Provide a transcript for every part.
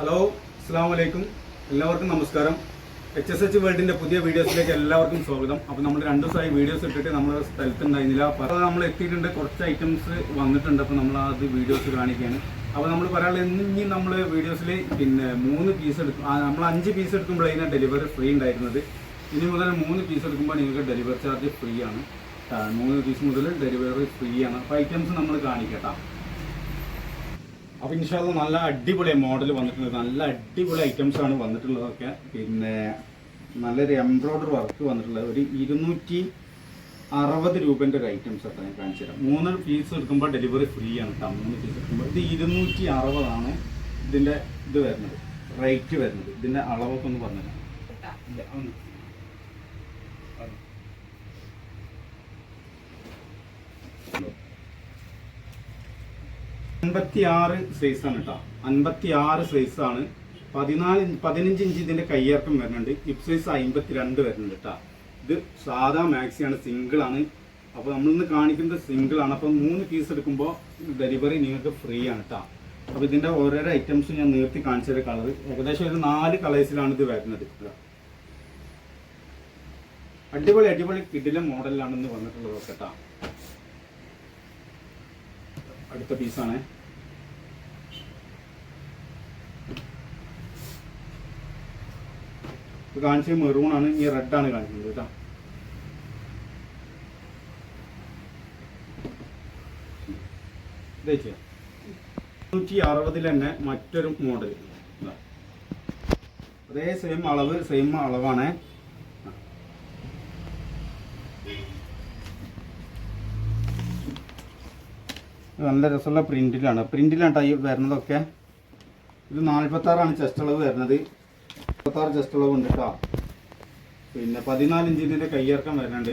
Hello അസ്സാം വലൈക്കും എല്ലാവർക്കും നമസ്കാരം. എച്ച് എസ് എച്ച് വേൾഡിന്റെ പുതിയ വീഡിയോസിലേക്ക് എല്ലാവർക്കും സ്വാഗതം. അപ്പോൾ നമ്മൾ രണ്ട് ദിവസമായി വീഡിയോസ് ഇട്ടിട്ട് നമ്മൾ സ്ഥലത്തുണ്ടായിരുന്നില്ല. അപ്പോൾ നമ്മൾ എത്തിയിട്ടുണ്ട്. കുറച്ച് ഐറ്റംസ് വന്നിട്ടുണ്ട്. അപ്പോൾ നമ്മൾ അത് വീഡിയോസ് കാണിക്കുകയാണ്. അപ്പോൾ നമ്മൾ പറയാനുള്ള ഇനി നമ്മൾ വീഡിയോസിൽ പിന്നെ മൂന്ന് പീസ് എടുക്കും. നമ്മൾ അഞ്ച് പീസ് എടുക്കുമ്പോഴാണ് ഡെലിവറി ഫ്രീ ഉണ്ടായിരുന്നത്. ഇനി മുതൽ മൂന്ന് പീസ് എടുക്കുമ്പോൾ നിങ്ങൾക്ക് ഡെലിവറി ചാർജ് ഫ്രീ ആണ്. മൂന്ന് പീസ് മുതൽ ഡെലിവറി ഫ്രീ ആണ്. അപ്പോൾ ഐറ്റംസ് നമ്മൾ കാണിക്കട്ടാ. അപ്പൊ ഇൻഷാല്ല നല്ല അടിപൊളി മോഡൽ വന്നിട്ടുണ്ട് നല്ല അടിപൊളി ഐറ്റംസ് ആണ് വന്നിട്ടുള്ളതൊക്കെ. പിന്നെ നല്ലൊരു എംബ്രോയ്ഡറി വർക്ക് വന്നിട്ടുള്ളത്. ഒരു ഇരുന്നൂറ്റി അറുപത് രൂപന്റെ ഒരു ഐറ്റംസ് ഒക്കെ ഞാൻ കാണിച്ചു തരാം. മൂന്ന് പീസ് എടുക്കുമ്പോൾ ഡെലിവറി ഫ്രീ ആണ് കേട്ടോ മൂന്ന് പീസ് എടുക്കുമ്പോൾ ഇത് ഇരുന്നൂറ്റി അറുപതാണ് ഇതിന്റെ ഇത് വരുന്നത്. റേറ്റ് വരുന്നത്. ഇതിന്റെ അളവൊക്കെ ഒന്ന് പറഞ്ഞുതരാം. അൻപത്തി ആറ് സൈസ് ആണ് കേട്ടോ അൻപത്തി ആറ് സൈസ് ആണ്. പതിനാല് പതിനഞ്ച് ഇഞ്ച് ഇതിന്റെ കയ്യിറക്കം വരുന്നുണ്ട്. ഹിപ് സൈസ് അമ്പത്തിരണ്ട് വരുന്നുണ്ട് കേട്ടോ ഇത് സാധാ മാക്സിയാണ് സിംഗിൾ ആണ്. അപ്പൊ നമ്മളിന്ന് കാണിക്കുന്നത് സിംഗിൾ ആണ്. അപ്പൊ മൂന്ന് പീസ് എടുക്കുമ്പോൾ ഡെലിവറി നിങ്ങൾക്ക് ഫ്രീ ആണ് കേട്ടോ അപ്പൊ ഇതിന്റെ ഓരോരോ ഐറ്റംസ് ഞാൻ നിർത്തി കാണിച്ചൊരു കളർ ഏകദേശം ഒരു നാല് കളേഴ്സിലാണ് ഇത് വരുന്നത്. അടിപൊളി അടിപൊളി കിഡിലെ മോഡലിലാണ് വന്നിട്ടുള്ളത് കേട്ടോ അടുത്ത പീസാണ് കാണിച്ചത് മെറൂൺ ആണ് ഈ റെഡ് ആണ് കാണിക്കുന്നത് കേട്ടോ. നൂറ്റി അറുപതിൽ തന്നെ മറ്റൊരു മോഡൽ അതേ സെയിം അളവ് സെയിം അളവാണ്. നല്ല രസമുള്ള പ്രിന്റിലാണ് പ്രിന്റിലാണ് ടൈ വരുന്നതൊക്കെ. ഇത് നാൽപ്പത്താറാണ് ചെസ്റ്റ് അളവ് വരുന്നത്. നാൽപ്പത്താറ് ജസ്റ്റ് ഉള്ളത് ഉണ്ട് കേട്ടോ പിന്നെ പതിനാല് ഇഞ്ചിന്റെ കയ്യിറക്കം വരുന്നുണ്ട്.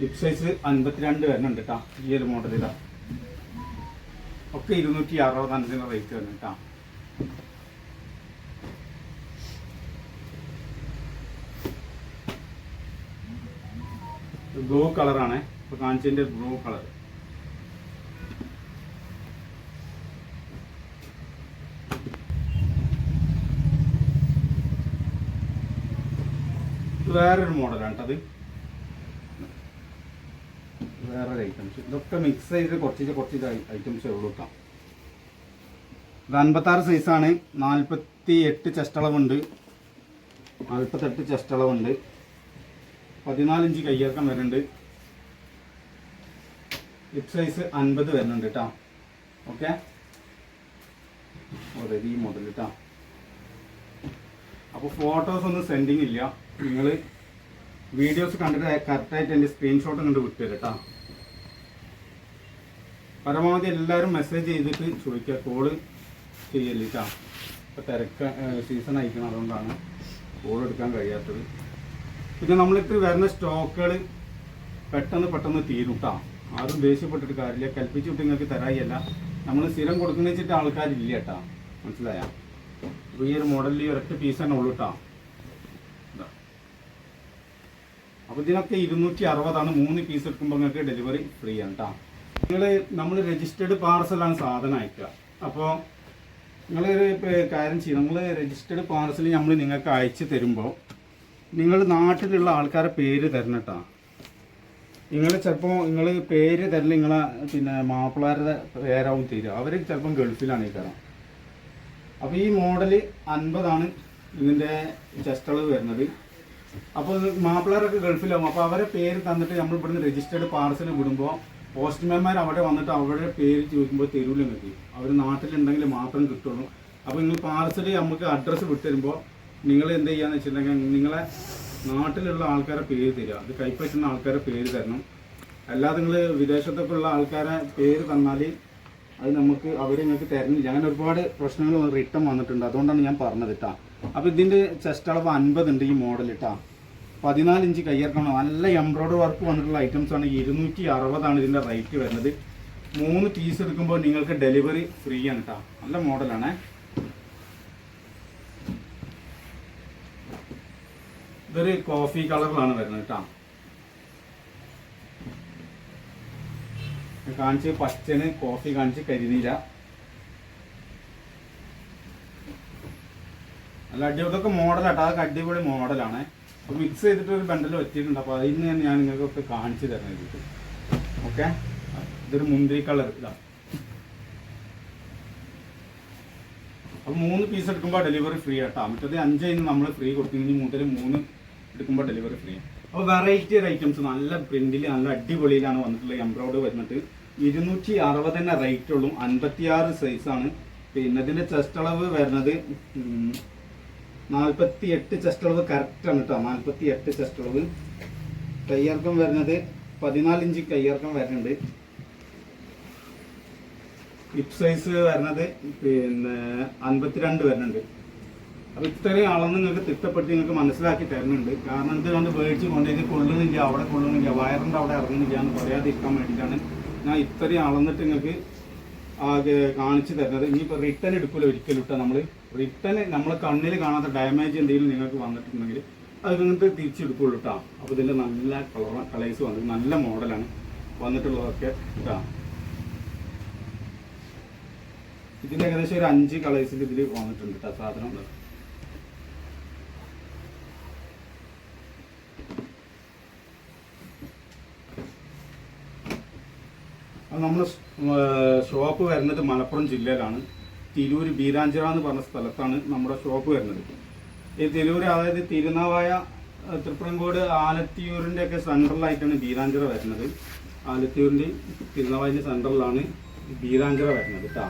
ഹിപ് സൈസ് അൻപത്തിരണ്ട് വരുന്നുണ്ട് കേട്ടോ ഈ ഒരു മോഡൽ ഇതാ ഒക്കെ ഇരുന്നൂറ്റി അറുപത് അഞ്ചിന് റേറ്റ് വരുന്നു കേട്ടോ ബ്ലൂ കളറാണ് ഇപ്പോൾ കാണിച്ചതിന്റെ ബ്ലൂ കളർ വേറൊരു മോഡലാണ് കേട്ടത് വേറൊരു ഐറ്റംസ് ഇതൊക്കെ മിക്സ് ചെയ്ത് കുറച്ച് കുറച്ച് ഐറ്റംസ് ഉള്ളൂ കേട്ടോ. ഇത് അൻപത്താറ് സൈസാണ് നാൽപ്പത്തി എട്ട് ചെസ്റ്റ് അളവുണ്ട്. നാൽപ്പത്തെട്ട് ചെസ്റ്റ് അളവുണ്ട്. പതിനാലിഞ്ച് കയ്യേക്കം വരുന്നുണ്ട്. ഹിപ്പ് സൈസ് അൻപത് വരുന്നുണ്ട് കേട്ടോ. ഓക്കെ ഓരോ ഈ മോഡൽ കേട്ടോ അപ്പോൾ ഫോട്ടോസ് ഒന്നും സെൻഡിങ് ഇല്ല. നിങ്ങൾ വീഡിയോസ് കണ്ടിട്ട് കറക്റ്റായിട്ട് എന്റെ സ്ക്രീൻഷോട്ട് കണ്ട് വിട്ടുതരാം കേട്ടോ പരമാവധി എല്ലാവരും മെസ്സേജ് ചെയ്തിട്ട് ചോദിക്കുക കോൾ ചെയ്യല്ലേ കേട്ടോ ഇപ്പോൾ തിരക്ക സീസൺ അയക്കണം അതുകൊണ്ടാണ് കോൾ എടുക്കാൻ കഴിയാത്തത്. പിന്നെ നമ്മളിപ്പോൾ വരുന്ന സ്റ്റോക്കുകൾ പെട്ടെന്ന് പെട്ടെന്ന് തീരും കേട്ടോ ആരും ദേഷ്യപ്പെട്ടിട്ട് കാര്യമില്ല. കൽപ്പിച്ച് വിട്ട് നിങ്ങൾക്ക് തരായില്ല നമ്മൾ സ്ഥിരം കൊടുക്കുന്ന വെച്ചിട്ട് ആൾക്കാരില്ല കേട്ടോ മനസ്സിലായ? അപ്പോൾ ഈ ഒരു മോഡലിൽ ഒരൊറ്റ പീസ് തന്നെ ഉള്ളൂ കേട്ടോ അപ്പോൾ ഇതിനൊക്കെ ഇരുന്നൂറ്റി അറുപതാണ് മൂന്ന് പീസ് എടുക്കുമ്പോൾ നിങ്ങൾക്ക് ഡെലിവറി ഫ്രീ ആണ് കേട്ടോ നിങ്ങൾ നമ്മൾ രജിസ്റ്റേർഡ് പാർസലാണ് സാധനം അയക്കുക. അപ്പോൾ നിങ്ങളൊരു കാര്യം ചെയ്യും നമ്മൾ രജിസ്റ്റേർഡ് പാർസൽ നമ്മൾ നിങ്ങൾക്ക് അയച്ചു തരുമ്പോൾ നിങ്ങൾ നാട്ടിലുള്ള ആൾക്കാരെ പേര് തരണം കേട്ടോ നിങ്ങൾ ചിലപ്പോൾ നിങ്ങൾ പേര് തരൽ നിങ്ങളെ പിന്നെ മാപ്പിളാരുടെ പേരാവും തീരുക അവർ ചിലപ്പം ഗൾഫിലാണ് ഈ കാരണം അപ്പോൾ ഈ മോഡൽ അൻപതാണ് ഇതിന്റെ ചെസ്റ്റ് അളവ് വരുന്നത്. അപ്പോൾ മാപ്പിളാരൊക്കെ ഗൾഫിലാവും. അപ്പോൾ അവരെ പേര് തന്നിട്ട് നമ്മൾ ഇവിടുന്ന് രജിസ്റ്റേർഡ് പാർസൽ വിടുമ്പോൾ പോസ്റ്റ്മാൻമാർ അവിടെ വന്നിട്ട് അവരുടെ പേര് ചോദിക്കുമ്പോൾ തരൂല കിട്ടി. അവർ നാട്ടിലുണ്ടെങ്കിൽ മാത്രം കിട്ടുള്ളൂ. അപ്പോൾ നിങ്ങൾ പാർസൽ നമുക്ക് അഡ്രസ്സ് വിട്ടുതരുമ്പോൾ നിങ്ങൾ എന്ത് ചെയ്യാന്ന് വെച്ചിട്ടുണ്ടെങ്കിൽ നിങ്ങളെ നാട്ടിലുള്ള ആൾക്കാരെ പേര് തരിക. അത് കൈപ്പറ്റുന്ന ആൾക്കാരെ പേര് തരണം. അല്ലാതെ നിങ്ങൾ വിദേശത്തൊക്കെ ഉള്ള ആൾക്കാരെ പേര് തന്നാൽ അത് നമുക്ക് അവർ നിങ്ങൾക്ക് തരുന്നില്ല. അങ്ങനെ ഒരുപാട് പ്രശ്നങ്ങൾ റിട്ടേൺ വന്നിട്ടുണ്ട്. അതുകൊണ്ടാണ് ഞാൻ പറഞ്ഞത് കേട്ടോ അപ്പോൾ ഇതിന്റെ ചെസ്റ്റ് അളവ് അൻപത് ഉണ്ട് ഈ മോഡൽ കേട്ടോ പതിനാല് ഇഞ്ച് കയ്യിറക്കണം നല്ല എംബ്രോയ്ഡറി വർക്ക് വന്നിട്ടുള്ള ഐറ്റംസ് ആണ്. ഇരുന്നൂറ്റി അറുപതാണ് ഇതിന്റെ റേറ്റ് വരുന്നത്. മൂന്ന് പീസ് എടുക്കുമ്പോൾ നിങ്ങൾക്ക് ഡെലിവറി ഫ്രീ ആണ് കേട്ടോ നല്ല മോഡലാണ് ഇതൊരു കോഫി കളറിലാണ് വരുന്നത് കേട്ടോ കാണിച്ച് പച്ചന് കോഫി കാണിച്ച് കരിനീല. അല്ല അടിപൊളി ഇതൊക്കെ മോഡലാട്ടോ അതൊക്കെ അടിപൊളി മോഡലാണ് അപ്പോൾ മിക്സ് ചെയ്തിട്ട് ഒരു ബണ്ടൽ വെച്ചിട്ടുണ്ട്. അപ്പോൾ അതിൽ നിന്ന് ഞാൻ നിങ്ങൾക്കൊക്കെ കാണിച്ചു ഇതിട്ട് ഓക്കെ ഇതൊരു മുന്തിരി കളർ ഇതാണ് അപ്പോൾ മൂന്ന് പീസ് എടുക്കുമ്പോൾ ഡെലിവറി ഫ്രീ ആട്ടോ. മറ്റേത് അഞ്ചതിന് നമ്മൾ ഫ്രീ കൊടുക്കുന്നു മുതൽ മൂന്ന് എടുക്കുമ്പോൾ ഡെലിവറി ഫ്രീ അപ്പോൾ വെറൈറ്റി ഐറ്റംസ് നല്ല പ്രിന്റിൽ നല്ല അടിപൊളിയിലാണ് വന്നിട്ടുള്ളത്. എംബ്രോയ്ഡ് വരുന്നിട്ട് ഇരുന്നൂറ്റി അറുപത് തന്നെ റേറ്റ് ഉള്ളൂ. അൻപത്തിയാറ് സൈസാണ് പിന്നെ ഇതിന്റെ ചെസ്റ്റ് അളവ് വരുന്നത് നാൽപ്പത്തി എട്ട് ചെസ്റ്റ് അളവ് കറക്റ്റ് ആണ് കേട്ടോ നാൽപ്പത്തി എട്ട് ചെസ്റ്റ് അളവ്. കയ്യിറക്കം വരുന്നത് പതിനാല് ഇഞ്ച് കയ്യിറക്കം വരുന്നുണ്ട്. ഹിപ് സൈസ് വരുന്നത് പിന്നെ അൻപത്തിരണ്ട് വരുന്നുണ്ട്. അപ്പൊ ഇത്രയും അളന്ന് നിങ്ങൾക്ക് തിട്ടപ്പെടുത്തി നിങ്ങൾക്ക് മനസ്സിലാക്കി തരുന്നുണ്ട്. കാരണം ഇത് കൊണ്ട് മേടിച്ച് കൊണ്ടുപോയി കൊള്ളുന്നില്ല അവിടെ കൊള്ളുന്നില്ല വയറിന്റെ അവിടെ ഇറങ്ങുന്നില്ല എന്ന് പറയാതിരിക്കാൻ വേണ്ടിയിട്ടാണ് ഞാൻ ഇത്രയും അളന്നിട്ട് നിങ്ങൾക്ക് കാണിച്ചു തരുന്നത്. ഇനിയിപ്പോൾ റിട്ടേൺ എടുക്കില്ല ഒരിക്കലും ഇട്ടാൽ നമ്മൾ റിട്ടേൺ നമ്മളെ കണ്ണിൽ കാണാത്ത ഡാമേജ് എന്തെങ്കിലും നിങ്ങൾക്ക് വന്നിട്ടുണ്ടെങ്കിൽ അത് നിങ്ങൾക്ക് തിരിച്ചെടുക്കുള്ളൂ കേട്ടോ അപ്പോൾ ഇതിന്റെ നല്ല കളർ കളേഴ്സ് വന്നത് നല്ല മോഡലാണ് വന്നിട്ടുള്ളതൊക്കെ കേട്ടോ ഇതിന്റെ ഏകദേശം ഒരു അഞ്ച് കളേഴ്സിൽ ഇതിൽ വന്നിട്ടുണ്ട് കേട്ടോ സാധനം. അത് നമ്മുടെ ഷോപ്പ് വരുന്നത് മലപ്പുറം ജില്ലയിലാണ്. തിരൂർ ബീരാഞ്ചിറ എന്ന് പറഞ്ഞ സ്ഥലത്താണ് നമ്മുടെ ഷോപ്പ് വരുന്നത്. ഈ തിരൂർ അതായത് തിരുനാവായ തൃപ്രങ്കോട് ആലത്തിയൂരിന്റെ ഒക്കെ സെൻട്രലായിട്ടാണ് ബീരാഞ്ചിറ വരുന്നത്. ആലത്തിയൂരിന്റെ തിരുനാവായന്റെ സെൻട്രലിലാണ് ബീരാഞ്ചിറ വരുന്നത് കേട്ടോ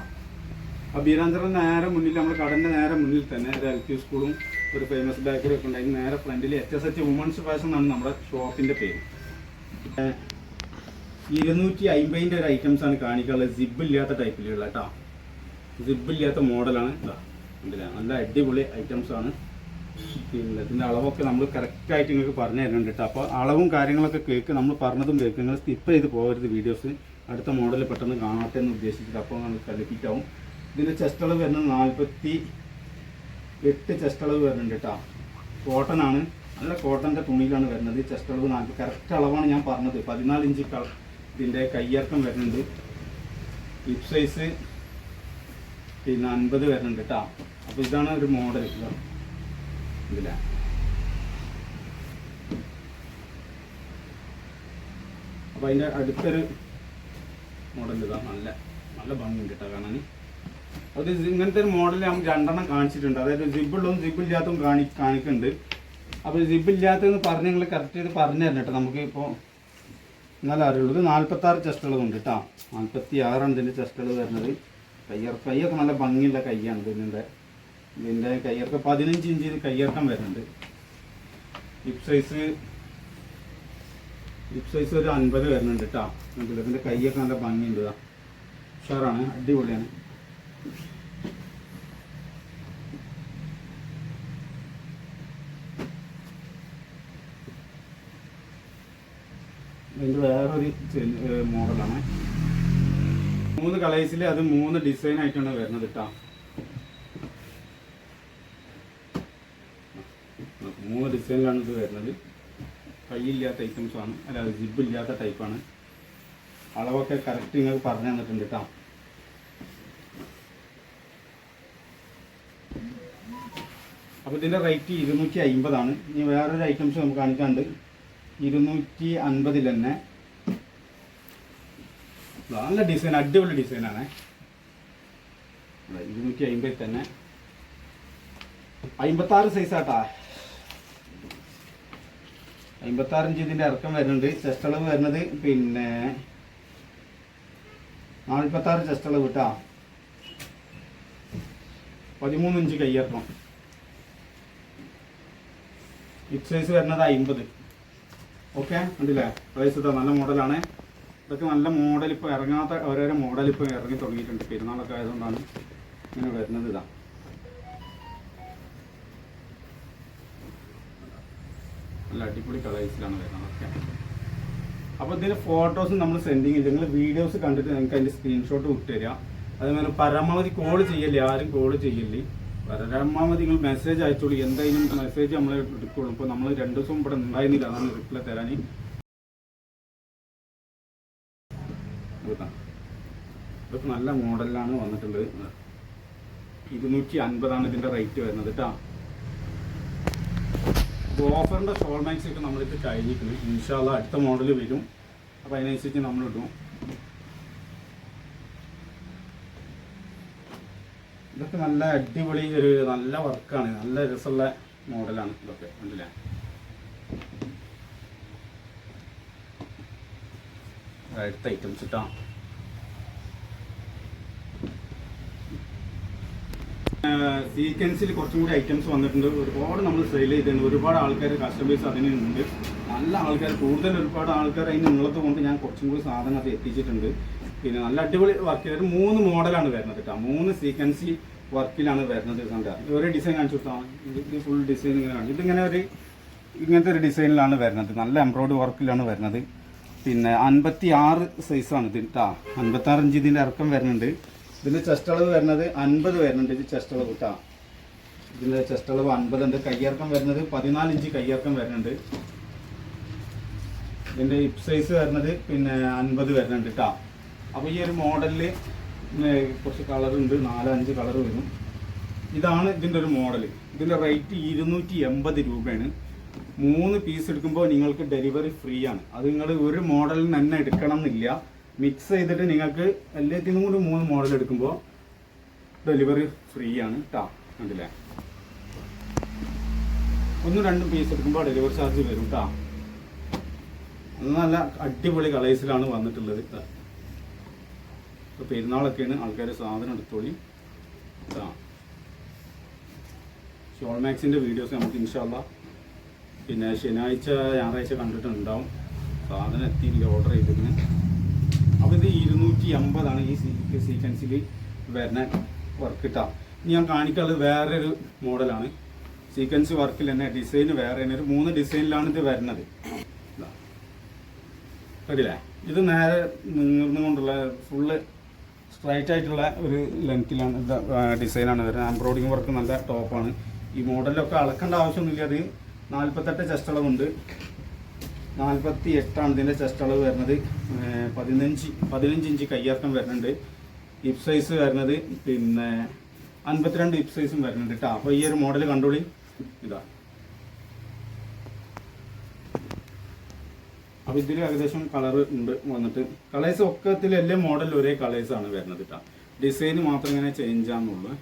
ആ ബീരാഞ്ചിറ നേരെ മുന്നിൽ നമ്മുടെ കടന്റെ നേരെ മുന്നിൽ തന്നെ ഒരു എൽ പി സ്കൂളും ഒരു ഫേമസ് ബേക്കറി ഒക്കെ ഉണ്ടായി നേരെ ഫ്രണ്ടിൽ H S H womens fashion എന്നാണ് നമ്മുടെ ഷോപ്പിന്റെ പേര്. ഇരുന്നൂറ്റി അമ്പതിന്റെ ഒരു ഐറ്റംസ് ആണ് കാണിക്കാനുള്ളത്. സിബ് ഇല്ലാത്ത ടൈപ്പിലുള്ള കേട്ടോ സിബ് ഇല്ലാത്ത മോഡലാണ് ഇതാ നല്ല അടിപൊളി ഐറ്റംസ് ആണ് പിന്നെ ഇതിന്റെ അളവൊക്കെ നമ്മൾ കറക്റ്റായിട്ട് നിങ്ങൾക്ക് പറഞ്ഞു തരുന്നുണ്ട് കേട്ടോ അപ്പോൾ അളവും കാര്യങ്ങളൊക്കെ കേൾക്ക് നമ്മൾ പറഞ്ഞതും കേൾക്ക് നിങ്ങൾ സ്കിപ്പ് ചെയ്ത് പോകരുത് വീഡിയോസ് അടുത്ത മോഡൽ പെട്ടെന്ന് കാണട്ടെ എന്ന് ഉദ്ദേശിച്ചിട്ട് അപ്പോൾ നമ്മൾ കലിപ്പിക്കാവും ഇതിന്റെ ചെസ്റ്റ് അളവ് വരുന്നത് നാൽപ്പത്തി എട്ട് ചെസ്റ്റ് അളവ് വരുന്നുണ്ട് കേട്ടോ കോട്ടൺ ആണ്. നല്ല കോട്ടന്റെ തുണിയിലാണ് വരുന്നത്. ചെസ്റ്റ് അളവ് നാൽപ്പത് കറക്റ്റ് അളവാണ് ഞാൻ പറഞ്ഞത്. പതിനാല് ഇഞ്ച് ഇതിന്റെ കയ്യിറക്കം വരുന്നുണ്ട്. ലിപ് സൈസ് പിന്നെ അൻപത് വരുന്നുണ്ട് കേട്ടോ അപ്പോൾ ഇതാണ് ഒരു മോഡൽ ഇതില. അപ്പോൾ അതിന്റെ അടുത്തൊരു മോഡൽ ഇതാ. നല്ല നല്ല ഭംഗിയുണ്ട് കേട്ടോ കാണാൻ അത് ഇങ്ങനത്തെ ഒരു മോഡൽ നമുക്ക് രണ്ടെണ്ണം കാണിച്ചിട്ടുണ്ട്. അതായത് ജിബിളും ജിബില്ലാത്തതും കാണി കാണിക്കുന്നുണ്ട്. അപ്പോൾ ജിബില്ലാത്തതെന്ന് പറഞ്ഞ് നിങ്ങൾ കറക്റ്റ് ചെയ്ത് പറഞ്ഞു തരണം കേട്ടോ നമുക്ക് ഇപ്പോൾ എന്നാലും അറിയുള്ളത് ഇത് നാൽപ്പത്താറ് ചെസ്റ്റുകളുണ്ട് കേട്ടോ നാൽപ്പത്തി ആറാണ് ഇതിന്റെ ചെസ്റ്റുകൾ വരുന്നത്. കയ്യർ കയ്യൊക്കെ നല്ല ഭംഗിയുള്ള കയ്യാണ് ഇതിന്റെ ഇതിന്റെ കയ്യിറക്കം പതിനഞ്ച് ഇഞ്ച് കയ്യിറക്കം വരുന്നുണ്ട്. ഹിപ് സൈസ് ഹിപ് സൈസ് ഒരു അൻപത് വരുന്നുണ്ട് കേട്ടോ ഇതിന്റെ കയ്യൊക്കെ നല്ല ഭംഗിയുണ്ട് ഉഷാറാണ് അടിപൊളിയാണ്. ഇതിന്റെ വേറൊരു മോഡലാണ്. മൂന്ന് കളേഴ്സിൽ അത് മൂന്ന് ഡിസൈൻ ആയിട്ടാണ് വരുന്നത് കേട്ടോ മൂന്ന് ഡിസൈനിലാണ് ഇത് വരുന്നത്. കൈയില്ലാത്ത ഐറ്റംസ് ആണ്. അല്ല ജിബ് ഇല്ലാത്ത ടൈപ്പാണ് അളവൊക്കെ കറക്റ്റ് നിങ്ങൾ പറഞ്ഞു തന്നിട്ടുണ്ട് കേട്ടോ അപ്പോൾ ഇതിന്റെ റേറ്റ് ഇരുന്നൂറ്റി അമ്പതാണ് ഇനി വേറൊരു ഐറ്റംസ് നമുക്ക് കാണിക്കാണ്ട്. ഇരുന്നൂറ്റി അൻപതിൽ തന്നെ നല്ല ഡിസൈൻ അടിപൊളി ഡിസൈനാണ്. ഇരുന്നൂറ്റി അമ്പതിൽ തന്നെ അമ്പത്താറ് സൈസാട്ടാ. അമ്പത്താറ് ഇഞ്ച് ഇതിന്റെ ഇറക്കം വരുന്നുണ്ട്. ചെസ്റ്റ് അളവ് വരുന്നത് പിന്നെ നാൽപ്പത്താറ് ചെസ്റ്റ് അളവ് കിട്ടാ പതിമൂന്ന് ഇഞ്ച് കയ്യിറക്കണം സൈസ് വരുന്നത് അമ്പത് ഓക്കെ കണ്ടില്ലേ? പ്രൈസ് നല്ല മോഡലാണ്. ഇതൊക്കെ നല്ല മോഡൽ ഇപ്പോൾ ഇറങ്ങാത്ത ഓരോരോ മോഡൽ ഇപ്പോൾ ഇറങ്ങി തുടങ്ങിയിട്ടുണ്ട്. പെരുന്നാളൊക്കെ ആയതുകൊണ്ടാണ് ഇങ്ങനെ വരുന്നത് ഇതാ. നല്ല അടിപൊളി കളേഴ്സിലാണ് വരുന്നത്. ഓക്കെ. അപ്പോൾ ഇതിന്റെ ഫോട്ടോസ് നമ്മൾ സെൻഡിങ് ചെയ്ത് നിങ്ങൾ വീഡിയോസ് കണ്ടിട്ട് നിങ്ങൾക്ക് അതിന്റെ സ്ക്രീൻഷോട്ട് വിട്ടുതരിക അതേപോലെ പരമാവധി കോൾ ചെയ്യല്ലേ? ആരും കോൾ ചെയ്യല്ലേ? പരമാവധി നിങ്ങൾ മെസ്സേജ് അയച്ചോളൂ. എന്തായാലും മെസ്സേജ് നമ്മൾ എടുക്കുള്ളൂ. ഇപ്പോൾ നമ്മൾ രണ്ട് ദിവസം ഇവിടെ ഉണ്ടായിരുന്നില്ല അതാണ് റിപ്ലൈ തരാൻ ഇതൊക്കെ നല്ല മോഡലിലാണ് വന്നിട്ടുള്ളത്. ഇരുന്നൂറ്റി അൻപതാണ് ഇതിന്റെ റേറ്റ് വരുന്നത് കേട്ടോ ഓഫറിന്റെ ഷോൾ മാക്സ് ഒക്കെ നമ്മളിത് കഴിഞ്ഞിട്ടുണ്ട് ഇൻഷാല്ല അടുത്ത മോഡൽ വരും. അപ്പോൾ അതിനനുസരിച്ച് നമ്മൾ ഇതൊക്കെ നല്ല അടിപൊളി ഒരു നല്ല വർക്കാണ്. നല്ല രസമുള്ള മോഡലാണ് ഇതൊക്കെ. കണ്ടില്ലേ? അടുത്ത ഐറ്റംസ് ഇട്ടാ? സീക്വൻസിൽ കുറച്ചും കൂടി ഐറ്റംസ് വന്നിട്ടുണ്ട്. ഒരുപാട് നമ്മൾ സെയിൽ ചെയ്തിട്ടുണ്ട്. ഒരുപാട് ആൾക്കാർ കസ്റ്റമേഴ്സ് അതിനുണ്ട്. നല്ല ആൾക്കാർ കൂടുതൽ ഒരുപാട് ആൾക്കാർ അതിന് ഉള്ളത് കൊണ്ട് ഞാൻ കുറച്ചും കൂടി സാധനം അത് എത്തിച്ചിട്ടുണ്ട്. പിന്നെ നല്ല അടിപൊളി വർക്ക് ഒരു മൂന്ന് മോഡലാണ് വരുന്നത് കേട്ടോ മൂന്ന് സീക്വൻസി വർക്കിലാണ് വരുന്നത് കണ്ട ഒരു ഡിസൈൻ കാണിച്ചു കൊടുത്താൽ ഫുൾ ഡിസൈൻ ഇങ്ങനെ കാണിച്ചു. ഇതിങ്ങനെ ഒരു ഇങ്ങനത്തെ ഒരു ഡിസൈനിലാണ് വരുന്നത്. നല്ല എംബ്രോയിഡറി വർക്കിലാണ് വരുന്നത്. പിന്നെ അൻപത്തി ആറ് സൈസാണ് ഇത് കേട്ടോ അൻപത്തി ആറ് ഇഞ്ച് ഇതിന്റെ ഇറക്കം വരുന്നുണ്ട്. ഇതിന്റെ ചെസ്റ്റ് അളവ് വരുന്നത് അൻപത് വരുന്നുണ്ട്. ഇത് ചെസ്റ്റ് അളവ് കേട്ടോ ഇതിന്റെ ചെസ്റ്റ് അളവ് അൻപതുണ്ട്. കയ്യിറക്കം വരുന്നത് പതിനാല് ഇഞ്ച് കയ്യിറക്കം വരുന്നുണ്ട്. ഇതിന്റെ ഹിപ്പ് സൈസ് വരുന്നത് പിന്നെ അൻപത് വരുന്നുണ്ട് കേട്ടോ അപ്പോൾ ഈ ഒരു മോഡലിൽ കുറച്ച് കളർ ഉണ്ട് നാല് അഞ്ച് കളർ വരും. ഇതാണ് ഇതിന്റെ ഒരു മോഡൽ ഇതിന്റെ റേറ്റ് ഇരുന്നൂറ്റി എൺപത് രൂപയാണ്. മൂന്ന് പീസ് എടുക്കുമ്പോൾ നിങ്ങൾക്ക് ഡെലിവറി ഫ്രീ ആണ്. അത് നിങ്ങൾ ഒരു മോഡലിൽ തന്നെ എടുക്കണം എന്നില്ല മിക്സ് ചെയ്തിട്ട് നിങ്ങൾക്ക് എല്ലാത്തിനും കൂടി മൂന്ന് മോഡൽ എടുക്കുമ്പോൾ ഡെലിവറി ഫ്രീ ആണ് കേട്ടോ കണ്ടില്ലേ? ഒന്ന് രണ്ടും പീസ് എടുക്കുമ്പോൾ ഡെലിവറി ചാർജ് വരും കേട്ടോ നല്ല അടിപൊളി കളേഴ്സിലാണ് വന്നിട്ടുള്ളത്. ട്ടാ. ഇപ്പൊ പെരുന്നാളൊക്കെയാണ് ആൾക്കാർ സാധനം എടുത്തോളി. ഷോൾമാക്സിന്റെ വീഡിയോസ് നമുക്ക് ഇൻഷാല്ല പിന്നെ ശനിയാഴ്ച ഞായറാഴ്ച കണ്ടിട്ടുണ്ടാവും. സാധനം എത്തിയില്ല ഓർഡർ ചെയ്തിരുന്നു. അപ്പോൾ ഇത് ഇരുന്നൂറ്റി അമ്പതാണ് ഈ സീക്വൻസിൽ വരുന്ന വർക്ക് ഇനി ഞാൻ കാണിക്കാനുള്ളത് വേറൊരു മോഡലാണ്. സീക്വൻസ് വർക്കിൽ തന്നെ ഡിസൈൻ വേറെ ഒരു മൂന്ന് ഡിസൈനിലാണ് ഇത് വരുന്നത്. കണ്ടില്ലേ? ഇത് നേരെ നിന്നുകൊണ്ടുള്ള ഫുള്ള് സ്ട്രൈറ്റ് ആയിട്ടുള്ള ഒരു ലെങ്ത്തിലാണ് ഡിസൈനാണ് വരുന്നത്. എംബ്രോയിഡിങ് വർക്ക് നല്ല ടോപ്പാണ് ഈ മോഡലിലൊക്കെ അളക്കേണ്ട ആവശ്യമൊന്നുമില്ല. അത് നാൽപ്പത്തെട്ട് ചെസ്റ്റ് അളവുണ്ട്. നാൽപ്പത്തി എട്ടാണ് ഇതിന്റെ ചെസ്റ്റ് അളവ് വരുന്നത്. പതിനഞ്ച് പതിനഞ്ച് ഇഞ്ച് കയ്യിറക്കം വരുന്നുണ്ട്. ഹിപ് സൈസ് വരുന്നത് പിന്നെ അൻപത്തിരണ്ട് ഹിപ് സൈസും വരുന്നുണ്ട്. കേട്ടോ അപ്പോൾ ഈ ഒരു മോഡൽ കണ്ടോളി. ഇതാ. അപ്പോൾ ഇതിൽ ഏകദേശം കളർ ഉണ്ട് വന്നിട്ട്. കളേഴ്സ് ഒക്കത്തിൽ എല്ലാ മോഡലും ഒരേ കളേഴ്സ് ആണ് വരുന്നത് കേട്ടോ ഡിസൈൻ മാത്രം ഇങ്ങനെ ചേഞ്ച് ആണെന്നുള്ളൂ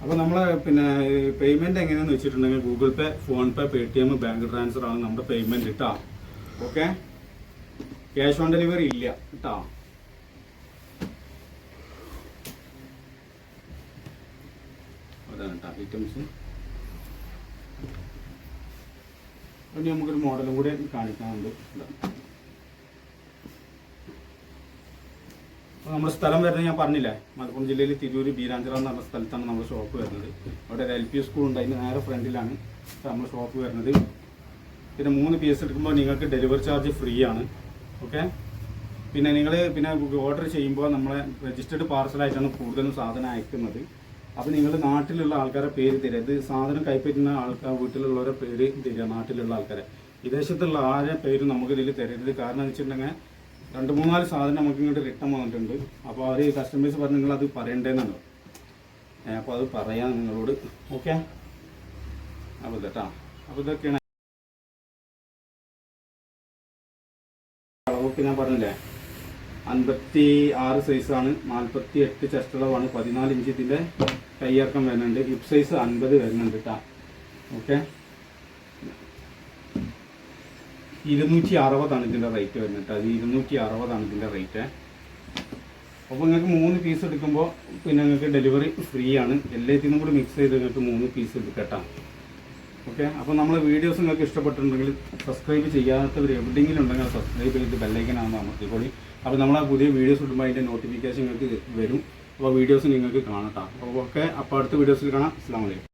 അപ്പോൾ നമ്മൾ പിന്നെ പേയ്മെന്റ് എങ്ങനെയാണെന്ന് വെച്ചിട്ടുണ്ടെങ്കിൽ Google Pay PhonePe Paytm bank transfer ആണ് നമ്മുടെ പേയ്മെന്റ് കേട്ടോ ഓക്കെ ക്യാഷ് ഓൺ ഡെലിവറി ഇല്ല കേട്ടോ അതാണ് കേട്ടോ ഐറ്റംസ്. ഇനി നമുക്കൊരു മോഡലും കൂടെ കാണിക്കാനുണ്ട്. അപ്പോൾ നമ്മുടെ സ്ഥലം വരുന്നത് ഞാൻ പറഞ്ഞില്ലേ മലപ്പുറം ജില്ലയിൽ തിരൂർ ബീരാഞ്ചിറ എന്ന് പറഞ്ഞ സ്ഥലത്താണ് നമ്മുടെ ഷോപ്പ് വരുന്നത്. അവിടെ ഒരു എൽ പി സ്കൂൾ ഉണ്ട് അതിന്റെ നേരെ ഫ്രണ്ടിലാണ് നമ്മുടെ ഷോപ്പ് വരുന്നത്. പിന്നെ മൂന്ന് പീസ് എടുക്കുമ്പോൾ നിങ്ങൾക്ക് ഡെലിവറി ചാർജ് ഫ്രീ ആണ്. ഓക്കെ പിന്നെ നിങ്ങൾ പിന്നെ ഓർഡർ ചെയ്യുമ്പോൾ നമ്മളെ രജിസ്റ്റേർഡ് പാർസലായിട്ടാണ് കൂടുതലും സാധനം അയക്കുന്നത്. അപ്പോൾ നിങ്ങൾ നാട്ടിലുള്ള ആൾക്കാരെ പേര് തരിക. ഇത് സാധനം കൈപ്പറ്റുന്ന ആൾക്കാർ വീട്ടിലുള്ളവരെ പേര് തരിക നാട്ടിലുള്ള ആൾക്കാരെ. വിദേശത്തുള്ള ആരെ പേര് നമുക്ക് ഇതിൽ തരരുത്. കാരണം എന്ന് വെച്ചിട്ടുണ്ടെങ്കിൽ രണ്ട് മൂന്നാൽ സാധനം നമുക്ക് ഇങ്ങോട്ട് റിട്ടേൺ വന്നിട്ടുണ്ട്. അപ്പോൾ അവർ കസ്റ്റമേഴ്സ് പറഞ്ഞ് നിങ്ങൾ അത് പറയണ്ടേന്നാണ് അപ്പോൾ അത് പറയാം നിങ്ങളോട്. ഓക്കെ? അപ്പോൾ ഇതട്ടാ അപ്പോൾ ഇതൊക്കെയാണ്. അളവൊക്കെ ഞാൻ പറഞ്ഞില്ലേ? അൻപത്തി ആറ് സൈസാണ് നാൽപ്പത്തി എട്ട് ചെസ്റ്റളവാണ് പതിനാല് ഇഞ്ച് ഇതിന്റെ കയ്യിറക്കം വരുന്നുണ്ട്. ഹിപ്പ് സൈസ് അൻപത് വരുന്നുണ്ട് കേട്ടോ ഓക്കെ ഇരുന്നൂറ്റി അറുപതാണ് ഇതിന്റെ റേറ്റ് വരുന്നത് അത് ഇരുന്നൂറ്റി അറുപതാണ് ഇതിന്റെ റേറ്റ് അപ്പോൾ നിങ്ങൾക്ക് മൂന്ന് പീസ് എടുക്കുമ്പോൾ പിന്നെ നിങ്ങൾക്ക് ഡെലിവറി ഫ്രീ ആണ്. എല്ലാത്തിനും കൂടി മിക്സ് ചെയ്ത് നിങ്ങൾക്ക് മൂന്ന് പീസ് എടുക്കാം കേട്ടോ ഓക്കെ അപ്പോൾ നമ്മളെ വീഡിയോസ് നിങ്ങൾക്ക് ഇഷ്ടപ്പെട്ടിട്ടുണ്ടെങ്കിൽ സബ്സ്ക്രൈബ് ചെയ്യാത്തവർ എവിടെയെങ്കിലും ഉണ്ടെങ്കിൽ സബ്സ്ക്രൈബ് ചെയ്ത് ബെല്ലൈക്കനാണെന്ന് അമർത്തിക്കോളി. അപ്പോൾ നമ്മൾ ആ പുതിയ വീഡിയോസ് ഇടുമ്പോൾ അതിന്റെ നോട്ടിഫിക്കേഷൻ നിങ്ങൾക്ക് വരും. അപ്പോൾ വീഡിയോസ് നിങ്ങൾക്ക് കാണാം കേട്ടോ അപ്പോൾ ഓക്കെ അപ്പോൾ അടുത്ത വീഡിയോസിൽ കാണാം. അസ്സാം വലൈക്കും